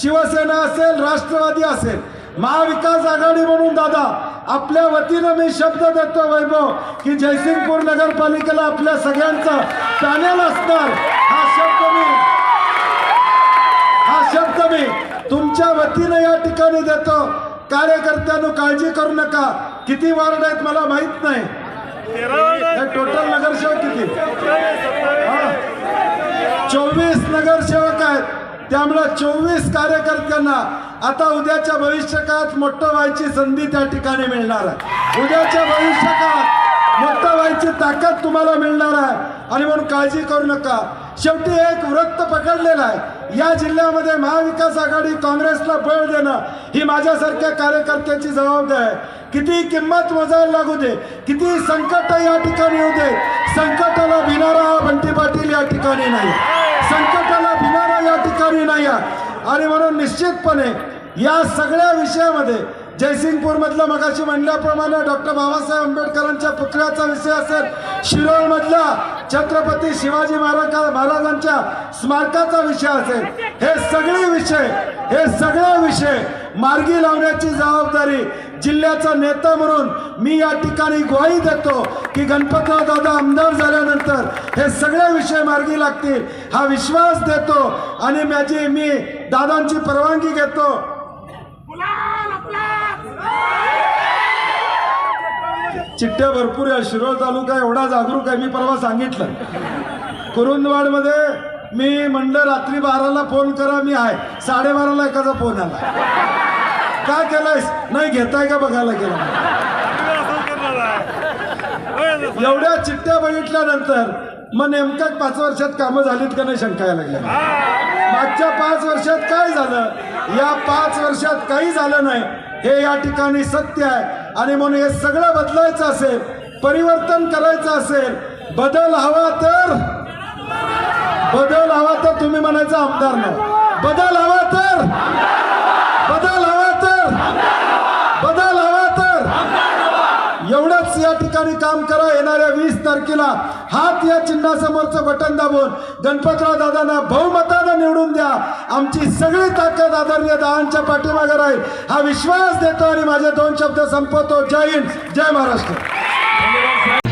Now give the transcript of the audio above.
शिवसेना असेल राष्ट्रवादी असेल महाविकास आघाडी म्हणून दादा आपल्या वतीनं मी शब्द देतो वैभव की जयसिंगपूर नगरपालिकेला आपल्या सगळ्यांचं पॅनेल असणार. हा शब्द मी हा शब्द मी तुमच्या वतीनं या ठिकाणी देतो. कार्यकर्त्यांनो काळजी करू नका. किती वार्ड आहेत मला माहीत नाही. टोटल नगरसेवक किती चोवीस नगरसेवक आहेत त्यामुळे चोवीस कार्यकर्त्यांना आता उद्याच्या भविष्यकाळात मोठं व्हायची संधी त्या ठिकाणी मिळणार आहे. उद्याच्या भविष्यकाळात मोठं व्हायची ताकद तुम्हाला मिळणार आहे. आणि म्हणून काळजी करू नका. शेवटी एक वृत्त पकडलेलं आहे. या जिल्ह्यामध्ये महाविकास आघाडी काँग्रेसला बळ देणं ही माझ्यासारख्या कार्यकर्त्याची जबाबदारी आहे. किती किंमत मोजायला लागू दे किती संकट या ठिकाणी येऊ दे संकटाला भिणारा हा बंटी पाटील या ठिकाणी नाही. संकट भिणारा या ठिकाणी नाही आहे. आणि म्हणून निश्चितपणे या सगळ्या विषयामध्ये जयसिंगपूर मधलं मगाशी म्हणल्याप्रमाणे डॉक्टर बाबासाहेब आंबेडकरांच्या पुतळ्याचा विषय असेल शिरोळ मधला छत्रपती शिवाजी महाराज महाराजांच्या स्मारकाचा विषय असेल. हे सगळे विषय हे सगळे विषय मार्गी लावण्याची जबाबदारी जिल्ह्याचा नेता म्हणून मी या ठिकाणी ग्वाही देतो की गणपतराव दादा आमदार झाल्यानंतर हे सगळे विषय मार्गी लागतील. हा विश्वास देतो आणि माझी मी दादांची परवानगी घेतो. चिठ्ठ्या भरपूर आहे शिरोळ तालुका एवढा जागरूक आहे मी परवा सांगितलं. कुरुंदवाडमध्ये मी म्हणलं रात्री बाराला फोन करा मी आहे. साडेबाराला एकाचा फोन आला. का केलायस? नाही घेताय का बघायला गेला? एवढ्या चिठ्ठ्या बघितल्यानंतर मग नेमक्या पाच वर्षात कामं झालीत का नाही शंका यायला लागल्या मागच्या पाच वर्षात काय झालं? या पाच वर्षात काही झालं नाही. हे या ठिकाणी सत्य आहे. आणि म्हणून हे सगळं बदलायचं असेल परिवर्तन करायचं असेल बदल हवा तर बदल हवा तर तुम्ही म्हणायचं आमदार नाही. बदल हवा तर बदल हवा तर बदल हवा तर या ठिकाणी काम करा येणाऱ्या वीस तारखेला हात या चिन्हासमोरचं बटन दाबून गणपतराव दादांना बहुमतानं निवडून द्या. आमची सगळी ताकद आदरणीय दहांच्या पाठीमागे राहील. हा विश्वास देतो आणि माझे दोन शब्द संपवतो. जय हिंद जय महाराष्ट्र.